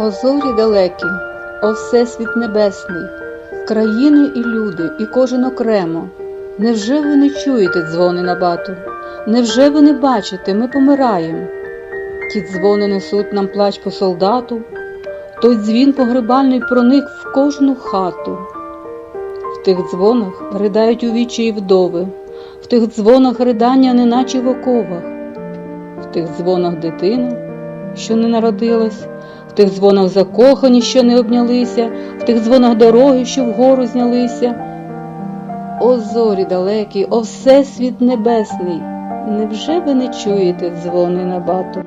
О зорі далекі, о всесвіт небесний, країни і люди, і кожен окремо. Невже ви не чуєте дзвони на бату? Невже ви не бачите, ми помираємо? Ті дзвони несуть нам плач по солдату, той дзвін погребальний проник в кожну хату. В тих дзвонах ридають у вічі і вдови, в тих дзвонах ридання, неначе в оковах, в тих дзвонах дитина, що не народилась, тих дзвонах закохані, що не обнялися, в тих дзвонах дороги, що вгору знялися. О зорі далекі, о всесвіт небесний, невже ви не чуєте дзвони на бату?